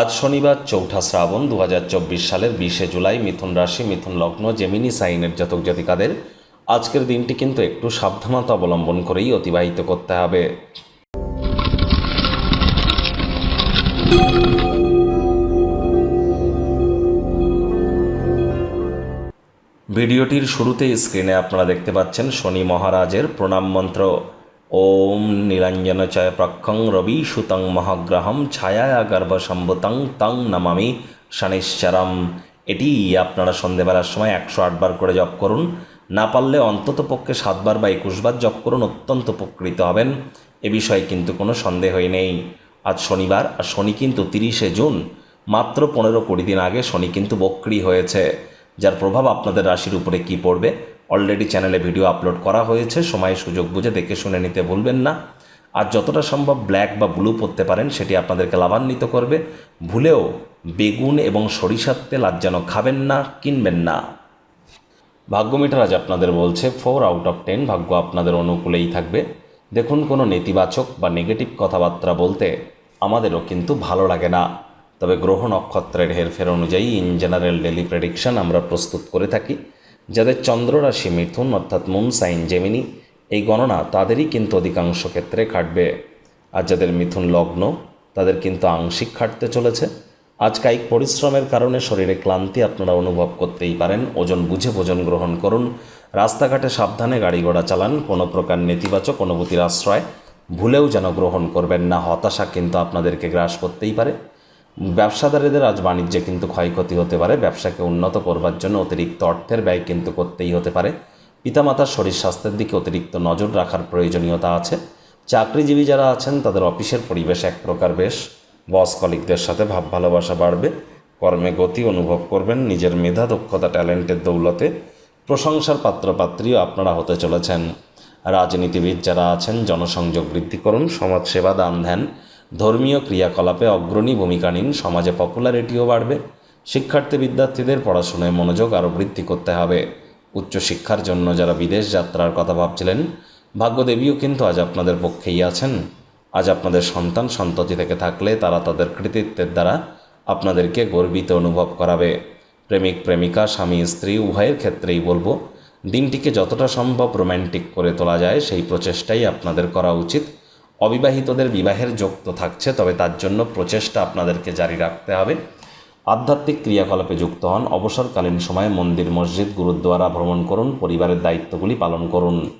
আজ শনিবার চৌঠা শ্রাবণ দু হাজার চব্বিশ সালের বিশে জুলাই মিথুন রাশি, মিথুন লগ্ন, জেমিনি সাইনের জাতক জাতিকাদের আজকের দিনটি কিন্তু একটু সাবধানতা অবলম্বন করেই অতিবাহিত করতে হবে। ভিডিওটির শুরুতেই স্ক্রিনে আপনারা দেখতে পাচ্ছেন শনি মহারাজের প্রণাম মন্ত্র। ওম নীলাঞ্জন চয় প্রক্ষং রবি সুতং মহাগ্রহম ছায়া গর্ভ সম্ভুতং তং নমামি শনিশ্চরম এটি আপনারা সন্ধেবেলার সময় একশো আটবার করে জপ করুন। না পারলে অন্তত পক্ষে সাতবার বা একুশবার জপ করুন, অত্যন্ত উপকৃত হবেন। এ বিষয়ে কিন্তু কোনো সন্দেহই নেই। আজ শনিবার, আর শনি কিন্তু তিরিশে জুন। মাত্র পনেরো কুড়ি দিন আগে শনি কিন্তু বক্রি হয়েছে। যার প্রভাব আপনাদের রাশির উপরে কি পড়বে? অলরেডি চ্যানেলে ভিডিও আপলোড করা হয়েছে, সময় সুযোগ বুঝে দেখে শুনে নিতে ভুলবেন না। আর যতটা সম্ভব ব্ল্যাক বা ব্লু পরতে পারেন, সেটি আপনাদেরকে লাভান্বিত করবে। ভুলেও বেগুন এবং সরিষার তেল আজ যেন খাবেন না, কিনবেন না। ভাগ্যমিটার আজ আপনাদের বলছে ফোর আউট অফ টেন ভাগ্য আপনাদের অনুকূলেই থাকবে। দেখুন কোনো নেতিবাচক বা নেগেটিভ কথাবার্তা বলতে আমাদেরও কিন্তু ভালো লাগে না। তবে গ্রহ নক্ষত্রের হেরফের অনুযায়ী ইন জেনারেল ডেলি প্রেডিকশন আমরা প্রস্তুত করে থাকি। যাদের চন্দ্র রাশি মিথুন অর্থাৎ মুন সাইন জেমিনি এই গণনা তাদেরই কিন্তু অধিকাংশ ক্ষেত্রে খাটবে। আর যাদের মিথুন লগ্ন, তাদের কিন্তু আংশিক খাটতে চলেছে। আজ কায়িক পরিশ্রমের কারণে শরীরে ক্লান্তি আপনারা অনুভব করতেই পারেন। ওজন বুঝে ভোজন গ্রহণ করুন। রাস্তাঘাটে সাবধানে গাড়ি ঘোড়া চালান। কোনো প্রকার নেতিবাচক অনুভূতির আশ্রয়। ভুলেও যেন গ্রহণ করবেন না। হতাশা কিন্তু আপনাদেরকে গ্রাস করতেই পারে। ব্যবসাদারীদের আজ বাণিজ্যে কিন্তু ক্ষয়ক্ষতি হতে পারে, ব্যবসাকে উন্নত করবার জন্য অতিরিক্ত অর্থের ব্যয় কিন্তু করতেই হতে পারে। পিতামাতার শরীর স্বাস্থ্যের দিকে অতিরিক্ত নজর রাখার প্রয়োজনীয়তা আছে। চাকরিজীবী যারা আছেন, তাদের অফিসের পরিবেশ এক প্রকার বেশ। বস কলিকদের সাথে ভাব ভালোবাসা বাড়বে, কর্মে গতি অনুভব করবেন, নিজের মেধা, দক্ষতা, ট্যালেন্টের দৌলতে প্রশংসার পাত্রপাত্রীও আপনারা হতে চলেছেন। রাজনীতিবিদ যারা আছেন, জনসংযোগ বৃদ্ধি করুন, সমাজসেবা দান ধ্যান ধর্মীয় ক্রিয়াকলাপে অগ্রণী ভূমিকা নিন, সমাজে পপুলারিটিও বাড়বে, শিক্ষার্থী বিদ্যার্থীদের পড়াশোনায় মনোযোগ আরও বৃদ্ধি করতে হবে। উচ্চশিক্ষার জন্য যারা বিদেশ যাত্রার কথা ভাবছিলেন, ভাগ্যদেবীও কিন্তু আজ আপনাদের পক্ষেই আছেন। আজ আপনাদের সন্তান সন্ততি থেকে থাকলে তারা তাদের কৃতিত্বের দ্বারা আপনাদেরকে গর্বিত অনুভব করাবে। প্রেমিক, প্রেমিকা, স্বামী, স্ত্রী, উভয়ের ক্ষেত্রেই বলব, দিনটিকে যতটা সম্ভব রোম্যান্টিক করে তোলা যায়, সেই প্রচেষ্টাই আপনাদের করা উচিত। অবিবাহিতদের বিবাহের যোগ তো থাকছে, তবে তার জন্য প্রচেষ্টা আপনাদেরকে জারি রাখতে হবে। আধ্যাত্মিক ক্রিয়াকলাপে যুক্ত হন। অবসরকালীন সময়ে মন্দির, মসজিদ, গুরুদ্বারা ভ্রমণ করুন। পরিবারের দায়িত্বগুলি পালন করুন।